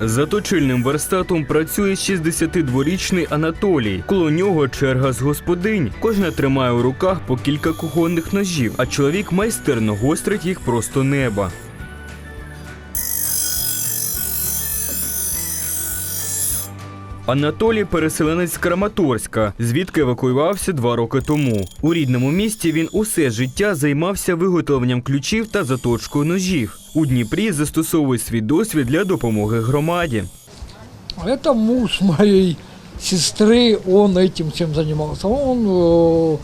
За точильним верстатом працює 62-річний Анатолій. Коло нього черга з господинь. Кожна тримає у руках по кілька кухонних ножів, а чоловік майстерно гострить їх просто неба. Анатолій переселенець з Краматорська, звідки евакуювався два роки тому. У рідному місті він усе життя займався виготовленням ключів та заточкою ножів. У Дніпрі застосовує свій досвід для допомоги громаді. Это муж моей сестры, он этим всем занимался. Он э,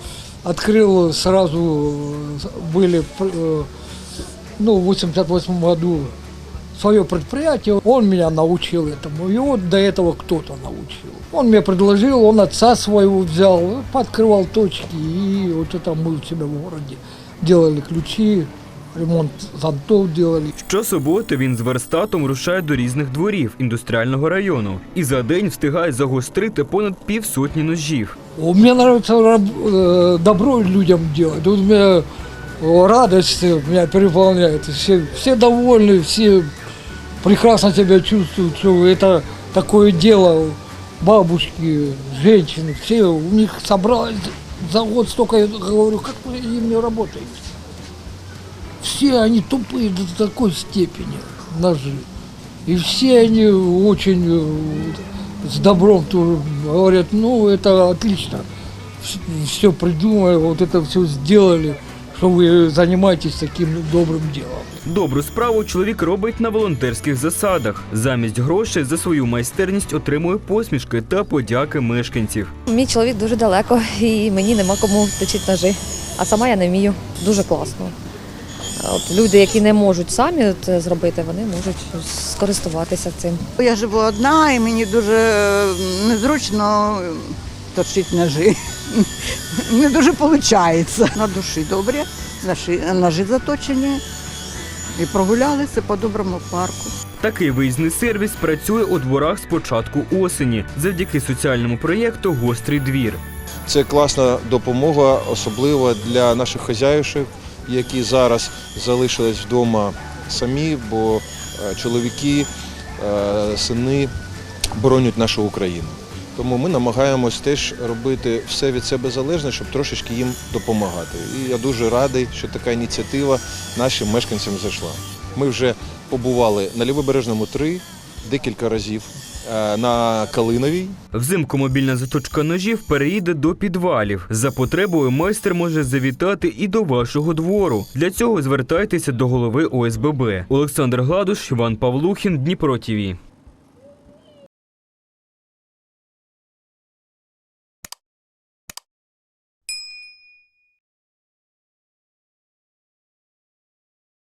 открыл сразу, э, были, э, ну, в 88 году свое предприятие. Он меня научил этому, и вот до этого кто-то научил. Он мне предложил, он отца своего взял, подкрывал точки, и вот это мы у себя в городе делали ключи, ремонт зонтов делали. Щосуботи він з верстатом рушає до різних дворів індустріального району і за день встигає загострити понад півсотні ножів. Мне нравится раб- э, добро людям делать. Вот у меня э, радость э, меня переполняет. Все, все довольны, все прекрасно себя чувствуют, что это такое дело. Бабушки, женщины, все, у них собралось за год столько, я говорю, как вы им работаете? Все они тупые до такой степени, ножи. И все они очень э, с добром тоже говорят, ну это отлично, все придумали, вот это все сделали, что вы занимаетесь таким добрым делом. Добру справу чоловік робить на волонтерських засадах. Замість грошей за свою майстерність отримує посмішки та подяки мешканців. Мій чоловік дуже далеко і мені нема кому точити ножи. А сама я не вмію. Дуже класно. От люди, які не можуть самі це зробити, вони можуть скористуватися цим. Я живу одна і мені дуже е, незручно е, точити ножі. Не дуже виходить. На душі добре, ножі, заточені. І прогулялися по доброму парку. Такий виїзний сервіс працює у дворах з початку осені завдяки соціальному проєкту Гострий двір. Це класна допомога, особливо для наших хазяївших, які зараз залишились вдома самі, бо е, чоловіки, е, сини боронять нашу Україну. Тому ми намагаємось теж робити все від себе залежне, щоб трошечки їм допомагати. І я дуже радий, що така ініціатива нашим мешканцям зайшла. Ми вже побували на Лівобережному 3 декілька разів, е, на Калиновій Взимку мобільна заточка ножів переїде до підвалів. За потребою майстер може завітати і до вашого двору. Для цього звертайтеся до голови ОСББ. Олександр Гладуш, Іван Павлухін, Дніпро ТІВІ.